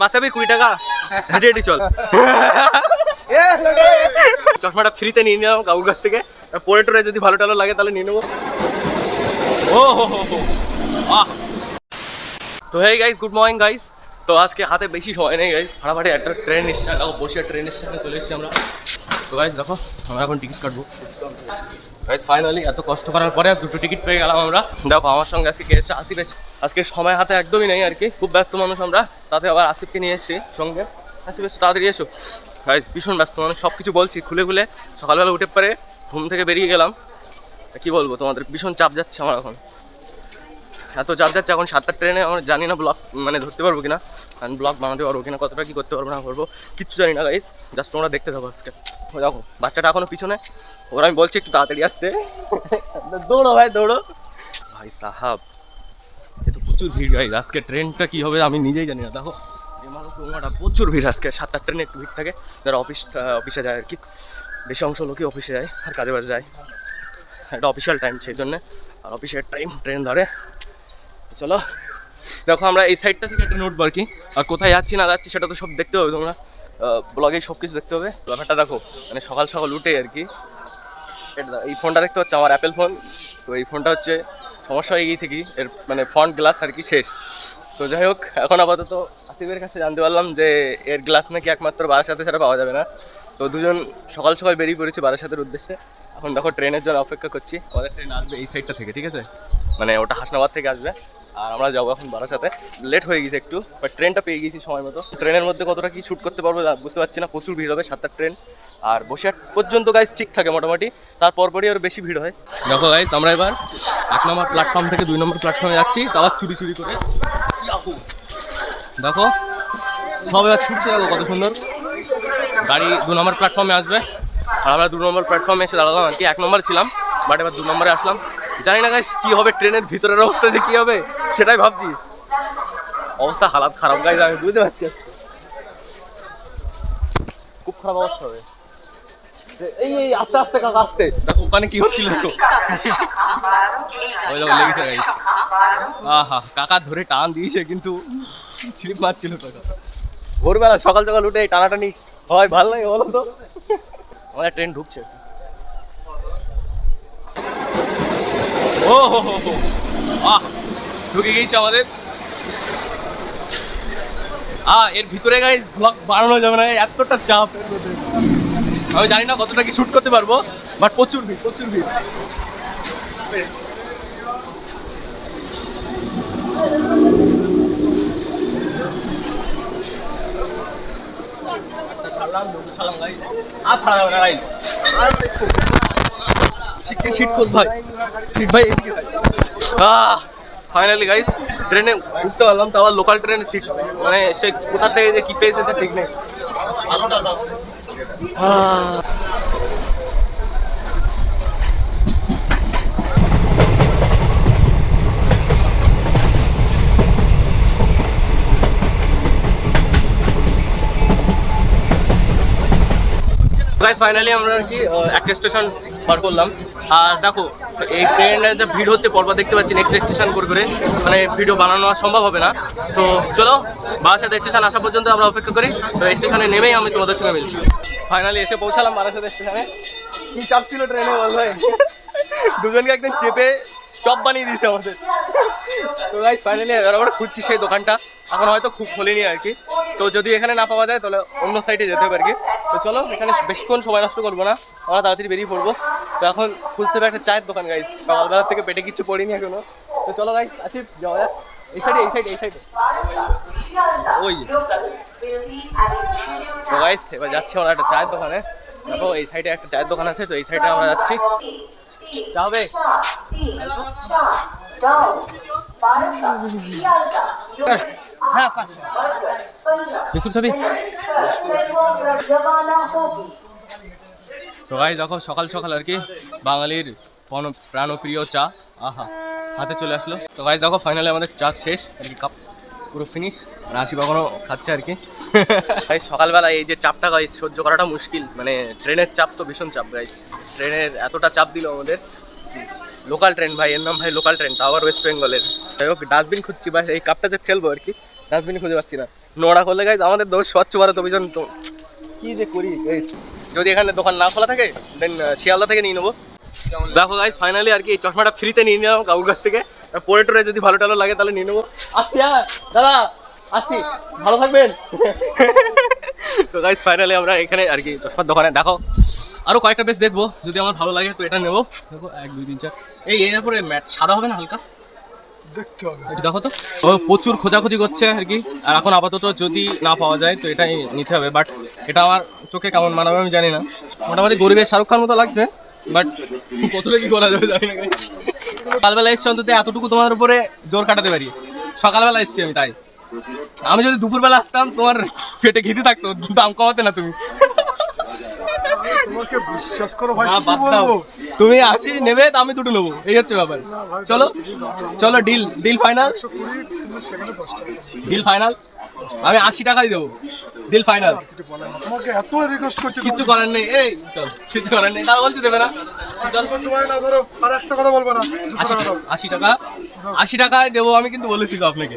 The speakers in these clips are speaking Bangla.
বাঁচাবি কুড়ি টাকা। হেঁটে হেঁটে চল চশমাটা ফ্রিতে নিয়ে নিলাম কাকুর কাছ থেকে। পরে টোরে যদি ভালো টালো লাগে তাহলে নিয়ে নেব। ও হো হো হো। তো hey guys good morning guys তো আজকে হাতে বেশি সময় নেই গাইস ফাটাফাটি একটা ট্রেন দেখো বসে ট্রেনের সামনে চলে এসেছি আমরা। তো গাইস দেখো আমরা এখন টিকিট কাটবো। গাইস ফাইনালি এত কষ্ট করার পরে দুটো টিকিট পেয়ে গেলাম আমরা। দেখো, আমার সঙ্গে আজকে কে এসছে? আসিফ আজকে সময় হাতে একদমই নেই আর কি। খুব ব্যস্ত মানুষ আমরা। তাতে আবার আসিফকে নিয়ে এসেছি সঙ্গে। আসিফ, এসে, তাড়াতাড়ি এসো। গাইস ভীষণ ব্যস্ত মানুষ। সব কিছু বলছি, খুলে খুলে। সকালবেলা উঠে পরে ঘুম থেকে বেরিয়ে গেলাম। কি বলব, তোমাদের ভীষণ চাপ যাচ্ছে আমার এখন। এত চাপ যাচ্ছে, এখন সাতটার ট্রেনে আমরা জানি না ব্লগ মানে ধরতে পারব কিনা। কারণ ব্লগ বানাতে পারব কিনা, কতটা কি করতে পারব না করব, কিচ্ছু জানি না গাইস জাস্ট তোমরা দেখতে থাকো আজকে। দেখো, বাচ্চাটা এখনও পিছনে। ওরা আমি বলছি একটু তাড়াতাড়ি আসতে। দৌড়ো ভাই দৌড়ো। ভাই সাহাব, এ তো প্রচুর ভিড় গাইস আজকে ট্রেনটা কি হবে আমি নিজেই জানি না। দেখো বিমানও প্রচুর ভিড় আজকে। সাতটার ট্রেনে একটু ভিড় থাকে। যারা অফিস অফিসে যায় আর কি। বেশি অংশ লোকই অফিসে যায় আর কাজে বাজে যায়। একটা অফিসিয়াল টাইম সেই জন্যে। আর অফিসের টাইম ট্রেন ধরে। চলো। দেখো, আমরা এই সাইডটা থেকে একটা নোট আর কি আর কোথায় যাচ্ছি না যাচ্ছি সেটা তো সব দেখতে হবে তোমরা। ব্লগে সব কিছু দেখতে হবে। ব্যাপারটা দেখো মানে সকাল সকাল উঠে আর কি, এটা এই ফোনটা দেখতে হচ্ছে আমার অ্যাপেল ফোন তো এই ফোনটা হচ্ছে সমস্যা হয়ে গিয়েছে কি, এর মানে ফ্রন্ট গ্লাস আর কি শেষ। তো যাই হোক, এখন আপাতত আসিফের কাছে জানতে পারলাম যে এর গ্লাস নাকি একমাত্র বারাসাতে ছাড়া পাওয়া যাবে না। তো দুজন সকাল সকাল বেরিয়ে পড়েছি বারাসাতের উদ্দেশ্যে। এখন দেখো, ট্রেনের জন্য অপেক্ষা করছি। আমাদের ট্রেন আসবে এই সাইডটা থেকে, ঠিক আছে? মানে ওটা হাসনাবাদ থেকে আসবে। আর আমরা যাব এখন বারাসাতে। লেট হয়ে গেছে একটু বাট ট্রেনটা পেয়ে গেছি সময় মতো। ট্রেনের মধ্যে কতটা কি শ্যুট করতে পারব বুঝতে পারছি না, প্রচুর ভিড় হবে সাতটার ট্রেন আর বসে পর্যন্ত গাইজ ঠিক থাকে মোটামুটি তারপর পরই আরও বেশি ভিড় হয়। দেখো গাইজ আমরা এবার এক নম্বর প্ল্যাটফর্ম থেকে দুই নম্বর প্ল্যাটফর্মে যাচ্ছি তাও চুরি চুরি করে! দেখো, সব এবার ছুটছে, দেখো কত সুন্দর। গাড়ি দু নম্বর প্ল্যাটফর্মে আসবে। আর আমরা দু নম্বর প্ল্যাটফর্মে এসে দাঁড়ালাম আর কি, এক নম্বরে ছিলাম বাট এবার দু নম্বরে আসলাম। জানি না গাইস কী হবে ট্রেনের ভিতরের অবস্থা যে কী হবে, সেটাই ভাবছি। অবস্থা হালাত খারাপ গাইজ আমি বুঝতে পারছি। খুব খারাপ অবস্থা হবে। এই এই, আস্তে আস্তে, কাকা, আস্তে। দেখো, ওখানে কি হচ্ছিল দেখো। ওই দেখো, লেগেছে গাইস আহা, কাকা ধরে টান দিয়েছে, কিন্তু স্লিপ মারছিল কাকা। ভোরবেলা সকাল সকাল উঠে এই টানাটানি হয়, ভালো লাগে বলো তো? আমাদের ট্রেন ঢুকছে। ও হো হো হো আহ ঢুকে গেছে আমাদের আ এর ভিতরে গাইজ ব্লগ বানানো যাবে না এতটা চাপ আমি জানি না কতটা কি শুট করতে পারব বাট প্রচুর ভিড় প্রচুর ভিড় ছাড়লাম ছাড়লাম গাইজ আর ছাড়া যাবে না গাইজ শিখে শিট খোঁজ ভাই। শিট ভাই, এদিকে ভাই। ফাইনালি গাইস ট্রেনে উঠতে পারলাম তো লোকাল ট্রেনে সিট মানে সে কোথা থেকে যে কি পেয়েছে তা ঠিক নেই। গাইস ফাইনালি আমরা আর কি একটা স্টেশন পার করলাম। আর দেখো, এই ট্রেনের যে ভিড় হচ্ছে পরপর দেখতে পাচ্ছি নেক্সট স্টেশন করে করে। মানে ভিডিও বানানো আর সম্ভব হবে না। তো চলো বারাসাত স্টেশন আসা পর্যন্ত আমরা অপেক্ষা করি। তো স্টেশনে নেমেই আমি তোমাদের সঙ্গে মিলছি। ফাইনালি এসে পৌঁছালাম বারাসাত স্টেশনে কি চাপ ছিল ট্রেনে বল ভাই? দুজনকে একদম চেপে চপ বানিয়ে দিয়েছে আমাদের। তো গাইস ফাইনালি আমরা খুঁজছি সেই দোকানটা। এখন হয়তো খুব খোলেনি আর কি। তো যদি এখানে না পাওয়া যায়, তাহলে অন্য সাইডে যেতে হবে আর কি। তো চলো এখানে বেশিক্ষণ সময় নষ্ট করব না আমরা তাড়াতাড়ি বেরিয়ে পড়ব তো এখন খুঁজতে হবে একটা চায়ের দোকান গাইস সকালবেলা থেকে পেটে কিছু পড়িনি এখনও তো চলো গাইস আসি যাওয়া যাক এই সাইডে এই সাইডে এই সাইডে ওই তো গাইস এবার যাচ্ছি আমরা একটা চায়ের দোকানে দেখো এই সাইডে একটা চায়ের দোকান আছে তো এই সাইডে আমরা যাচ্ছি হবে তো ভাই দেখো, সকাল সকাল আর কি বাঙালির প্রাণপ্রিয় চা। আহা, হাতে চলে আসলো। তো ভাই দেখো ফাইনালি আমাদের চা শেষ। আর কি কাপ পুরো ফিনিশ আর আশি বাগানও খাচ্ছে আর কি। ভাই সকালবেলা এই যে চাপটা গাইস সহ্য করাটা মুশকিল। মানে ট্রেনের চাপ তো ভীষণ চাপ গাইস ট্রেনের এতটা চাপ দিল আমাদের। লোকাল ট্রেন ভাই, এর নাম ভাই লোকাল ট্রেন আবার ওয়েস্ট বেঙ্গলের যাই হোক ডাস্টবিন খুঁজছি ভাই, এই কাপটা যে ফেলব আর কি ডাস্টবিন খুঁজে পাচ্ছি না। নোংরা করলে গাইজ আমাদের দোষ স্বচ্ছ ভারত অভিযান তো। কি যে করি? যদি এখানে দোকান না খোলা থাকে দেন শিয়ালদা থেকে নিয়ে নেব। দেখো গাইজ ফাইনালি আর কি এই চশমাটা ফ্রিতে নিয়ে নিলাম কাকুর কাছ থেকে। পরে টরে যদি ভালো টালো লাগে, তাহলে নিয়ে নেব। আসছি হ্যাঁ দাদা, আসছি, ভালো থাকবেন। তো গাইজ ফাইনালি আমরা এখানে আর কি চশমার দোকানে। দেখো আরও কয়েকটা বেশ দেখব যদি আমার ভালো লাগে তো এটা নেব। দেখো এক দুই তিন চার। এই এর উপরে ম্যাট সাদা হবে না হালকা? দেখতে হবে। দেখো তো। ও প্রচুর খোঁজাখুঁজি করছে আর কি। আর এখন আপাতত যদি না পাওয়া যায় তো এটাই নিতে হবে। বাট এটা আমার চোখে কেমন মানাবে আমি জানি না। মোটামুটি গরিবের শাহরুখ খান মতো লাগছে বাট কতটা কি করা যাবে জানি না। সকালবেলা এসছি অন্তত এতটুকু তোমার উপরে জোর কাটাতে পারি। সকালবেলা এসছি আমি তাই। আমি যদি দুপুরবেলা আসতাম তোমার পেটে ঘিতে থাকতো দাম কমাতে না তুমি। তোমাকে বিশ্বাস করো ভাই বাদ দাও। তুমি আসি নেবে আমি দুটো নেব। এই হচ্ছে ব্যাপার। চলো চলো deal deal final deal final আমি আশি টাকাই দেবো। ডিল ফাইনাল কিছু তোমাকে এত রিকোয়েস্ট করছি কিচ্ছু করার নেই। এই চল কিচ্ছু করার নেই। তাও বলছি দেবে না। চল করতে না ধরো। আর একটা কথা বলব না আশি টাকা আশি টাকা? আশি টাকায় দেবো আমি কিন্তু বলেছি তো আপনাকে।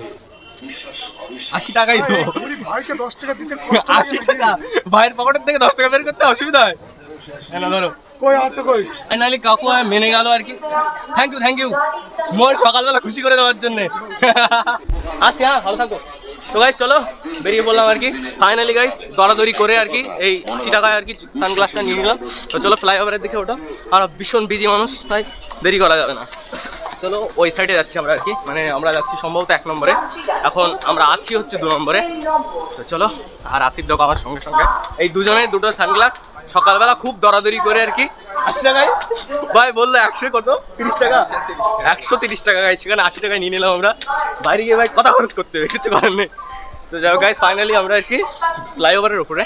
আশি টাকাই কুড়ি ভাইকে দশ টাকা দিতে আশি টাকা। ভাইয়ের পকেটের থেকে দশ টাকা বের করতে অসুবিধা হয়। না ধরো। কই আর তো কই? ফাইনালি কাকু আমায় মেনে গেল আর কি। Thank you thank you more সকালবেলা খুশি করে দেওয়ার জন্য। আসি হ্যাঁ ভালো থাকো। তো গাইস চলো বেরিয়ে পড়লাম আর কি। ফাইনালি গাইস দরাদরি করে আর কি এই আশি টাকায় আর কি সানগ্লাসটা নিয়ে নিলাম। তো চলো ফ্লাইওভারের দিকে ওটা আর ভীষণ বিজি মানুষ তাই দেরি করা যাবে না। চলো, ওই সাইডে যাচ্ছি আমরা আর কি। মানে আমরা যাচ্ছি সম্ভবত এক নম্বরে। এখন আমরা আছি হচ্ছে দু নম্বরে। তো চলো, আর আসিফ দেখো আমার সঙ্গে সঙ্গে। এই দুজনে দুটো সানগ্লাস সকালবেলা খুব দরাদরি করে আর কি। আশি টাকায়? ভাই, বলল একশো কত? তিরিশ টাকা? একশো তিরিশ টাকা গাই সেখানে আশি টাকায় নিয়ে নিলাম আমরা? বাইরে গিয়ে ভাই কথা খরচ করতে হবে, কিছু করার নেই। তো যাই গাইস ফাইনালি আমরা আর কি ফ্লাইওভারের উপরে।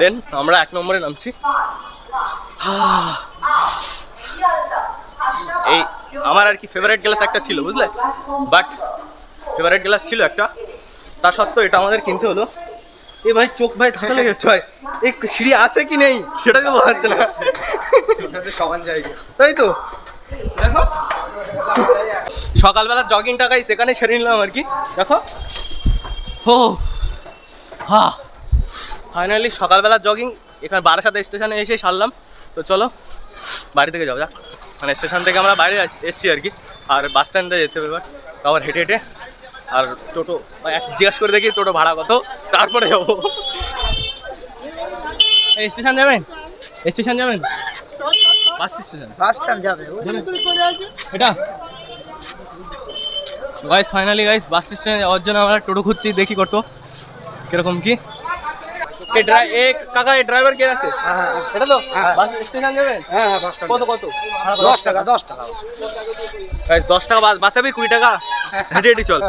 দেন আমরা এক নম্বরে নামছি। এই আমার আর কি ফেভারিট গ্লাস একটা ছিল, বুঝলে? বাট ফেভারিট গ্লাস ছিল একটা। তা সত্ত্বেও এটা আমাদের কিনতে হলো। এ ভাই, চোখ ভাই ধাক্কা লেগে ভাই। এই সিঁড়ি আছে কি নেই? সেটাই তো বোঝা যাচ্ছে না। জায়গা তাই তো? দেখো। সকালবেলা জগিং টাকাই সেখানে সেরে নিলাম আর কি। দেখো। ও, হা। ফাইনালি সকালবেলা জগিং এখানে বারাসাত স্টেশনে এসে সারলাম। তো চলো, বাড়ি থেকে যাও যাক। মানে স্টেশন থেকে আমরা বাইরে এসছি আর কি। আর বাস স্ট্যান্ডে যেতে হবে এবার। আবার হেঁটে হেঁটে আর টোটো এক জিজ্ঞাসা করে দেখি টোটো ভাড়া কত তারপরে যাব। স্টেশন যাবেন? স্টেশন যাবেন? বাস স্টেশন বাস স্ট্যান্ড যাবে। এটা? গাইস ফাইনালি গাইস বাস স্টেশনে যাওয়ার জন্য আমরা টোটো খুঁজছি দেখি কত। কীরকম কি? এ ড্রাই এ কাকা এ ড্রাইভার কে আছে এটা তো? হ্যাঁ। বাস স্টেশন যাবেন? হ্যাঁ হ্যাঁ বাস কত কত? দশ টাকা দশ টাকা গাইস দশ টাকা বাস বাঁচাবি কুড়ি টাকা? হেঁটে হেঁটে চল।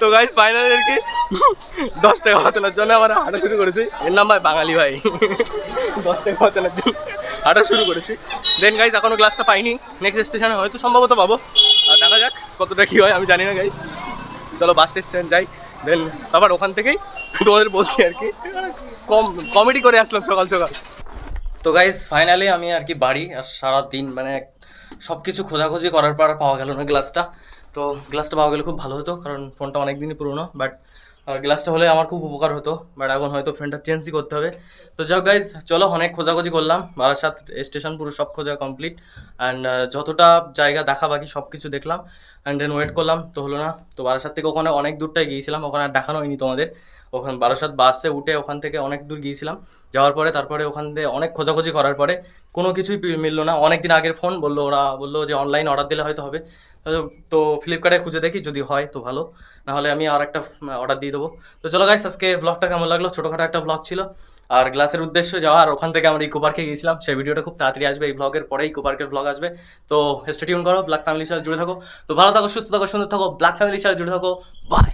তো গাইস ফাইনালি আর কি? দশ টাকা বাঁচানোর জন্য আমরা হাঁটা শুরু করেছি। এর নাম ভাই বাঙালি ভাই। দশ টাকা বাঁচানোর জন্য হাঁটা শুরু করেছি। দেন গাইস এখনও ক্লাসটা পাইনি। নেক্সট স্টেশনে হয়তো সম্ভবত পাবো। আর দেখা যাক কতটা কি হয় আমি জানি না গাইস চলো বাস স্টেশন যাই। দেন তারপর ওখান থেকেই তোমাদের বলছি আর কি। কম কমেডি করে আসলাম সকাল সকাল। তো গাইজ ফাইনালি আমি আর কি বাড়ি আর সারা দিন মানে সব কিছু খোঁজাখুঁজি করার পর পাওয়া গেল না গ্লাসটা তো গ্লাসটা পাওয়া গেলে খুব ভালো হতো কারণ ফোনটা অনেক দিনই পুরনো বাট গ্লাসটা হলে আমার খুব উপকার হতো বাট এখন হয়তো ফোনটা চেঞ্জই করতে হবে। তো যাই গাইজ চলো অনেক খোঁজাখুঁজি করলাম। বারাসাত স্টেশন পুরো সব খোঁজা কমপ্লিট অ্যান্ড যতটা জায়গা দেখা বাকি সব কিছু দেখলাম। অ্যান্ড দেন ওয়েট করলাম, তো হলো না। তো বারাসাত থেকে ওখানে অনেক দূরটাই গিয়েছিলাম, ওখানে আর দেখানো হয়নি তোমাদের। ওখানে, বারাসাত বাসে উঠে ওখান থেকে অনেক দূর গিয়েছিলাম। যাওয়ার পরে, তারপরে ওখান থেকে অনেক খোঁজাখুঁজি করার পরে কোনো কিছুই মিললো না। অনেক দিন আগের ফোন বলল ওরা, বলল যে অনলাইন অর্ডার দিলে হয়তো হবে। তো- ফ্লিপকার্টে খুঁজে দেখি, যদি হয় তো ভালো। নাহলে আমি আর একটা অর্ডার দিয়ে দেবো। তো চলো গাইস আজকে ব্লগটা কেমন লাগল? ছোটোখাটো একটা ব্লগ ছিল। আর গ্লাসের উদ্দেশ্য যাওয়া, আর ওখান থেকে আমরা ইকো পার্কে গিয়েছিলাম। সেই ভিডিওটা খুব তাড়াতাড়ি আসবে। এই ব্লগের পরেই ইকো পার্কের ব্লগ আসবে। তো স্টেটিউন করো ব্ল্যাক ফ্যামিলির সাথে জুড়ে থাকো। তো ভালো থাকো, সুস্থ থাকো, সুন্দর থাকো। ব্ল্যাক ফ্যামিলির সাথে জুড়ে থাকো। বাই